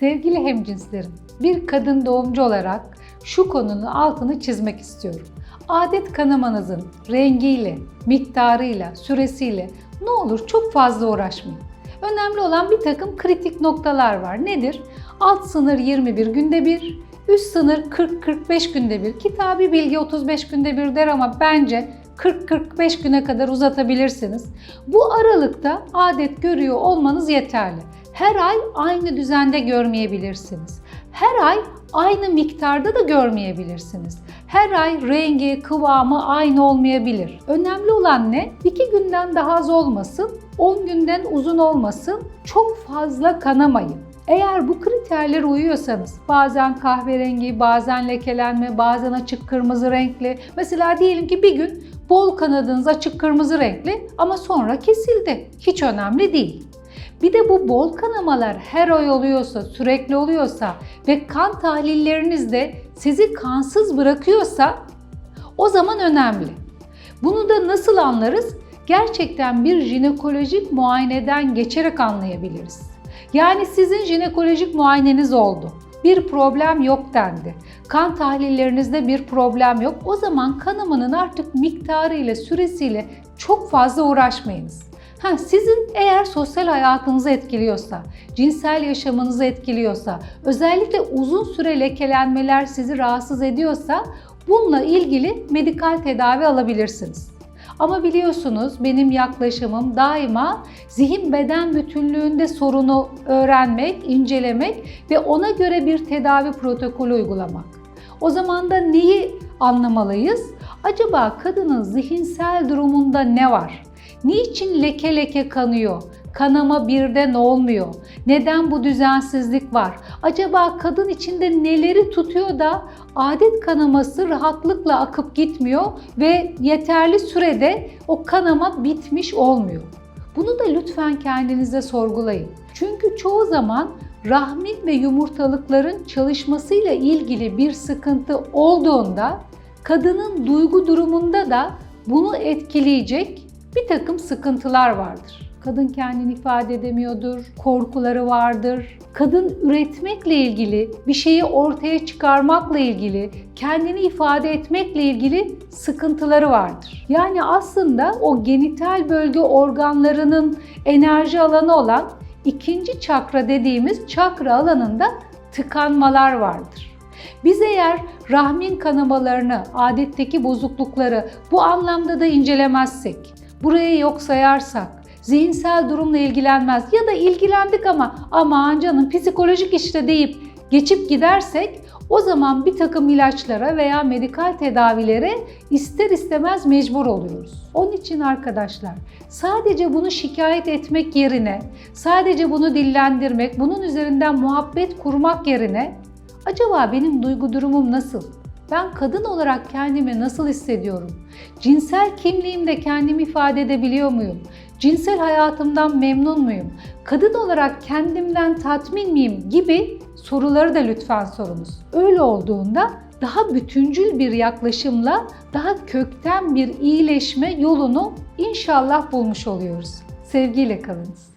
hemcinslerim, bir kadın doğumcu olarak şu konunun altını çizmek istiyorum. Adet kanamanızın rengiyle, miktarıyla, süresiyle ne olur çok fazla uğraşmayın. Önemli olan bir takım kritik noktalar var. Nedir? Alt sınır 21 günde bir, üst sınır 40-45 günde bir. Kitabi bilgi 35 günde bir der ama bence 40-45 güne kadar uzatabilirsiniz. Bu aralıkta adet görüyor olmanız yeterli. Her ay aynı düzende görmeyebilirsiniz. Her ay aynı miktarda da görmeyebilirsiniz. Her ay rengi, kıvamı aynı olmayabilir. Önemli olan ne? 2 günden daha az olmasın, 10 günden uzun olmasın, çok fazla kanamayın. Eğer bu kriterlere uyuyorsanız bazen kahverengi, bazen lekelenme, bazen açık kırmızı renkli. Mesela diyelim ki bir gün bol kanadınız açık kırmızı renkli ama sonra kesildi. Hiç önemli değil. Bir de bu bol kanamalar her ay oluyorsa, sürekli oluyorsa ve kan tahlilleriniz de sizi kansız bırakıyorsa o zaman önemli. Bunu da nasıl anlarız? Gerçekten bir jinekolojik muayeneden geçerek anlayabiliriz. Yani sizin jinekolojik muayeneniz oldu. Bir problem yok dendi. Kan tahlillerinizde bir problem yok. O zaman kanamanın artık miktarıyla, süresiyle çok fazla uğraşmayınız. Ha, sizin eğer sosyal hayatınızı etkiliyorsa, cinsel yaşamınızı etkiliyorsa, özellikle uzun süre lekelenmeler sizi rahatsız ediyorsa bununla ilgili medikal tedavi alabilirsiniz. Ama biliyorsunuz benim yaklaşımım daima zihin beden bütünlüğünde sorunu öğrenmek, incelemek ve ona göre bir tedavi protokolü uygulamak. O zaman da neyi anlamalıyız? Acaba kadının zihinsel durumunda ne var? Niçin leke leke kanıyor? Kanama birden olmuyor. Neden bu düzensizlik var? Acaba kadın içinde neleri tutuyor da adet kanaması rahatlıkla akıp gitmiyor ve yeterli sürede o kanama bitmiş olmuyor. Bunu da lütfen kendinize sorgulayın. Çünkü çoğu zaman rahmin ve yumurtalıkların çalışmasıyla ilgili bir sıkıntı olduğunda kadının duygu durumunda da bunu etkileyecek bir takım sıkıntılar vardır. Kadın kendini ifade edemiyordur, korkuları vardır. Kadın üretmekle ilgili, bir şeyi ortaya çıkarmakla ilgili, kendini ifade etmekle ilgili sıkıntıları vardır. Yani aslında o genital bölge organlarının enerji alanı olan ikinci çakra dediğimiz çakra alanında tıkanmalar vardır. Biz eğer rahmin kanamalarını, adetteki bozuklukları bu anlamda da incelemezsek, burayı yok sayarsak, zihinsel durumla ilgilenmez ya da ilgilendik ama aman canım psikolojik işte deyip geçip gidersek o zaman bir takım ilaçlara veya medikal tedavilere ister istemez mecbur oluyoruz. Onun için arkadaşlar sadece bunu şikayet etmek yerine, sadece bunu dillendirmek, bunun üzerinden muhabbet kurmak yerine acaba benim duygu durumum nasıl? Ben kadın olarak kendimi nasıl hissediyorum? Cinsel kimliğimde kendimi ifade edebiliyor muyum? Cinsel hayatımdan memnun muyum? Kadın olarak kendimden tatmin miyim gibi soruları da lütfen sorunuz. Öyle olduğunda daha bütüncül bir yaklaşımla daha kökten bir iyileşme yolunu inşallah bulmuş oluyoruz. Sevgiyle kalınız.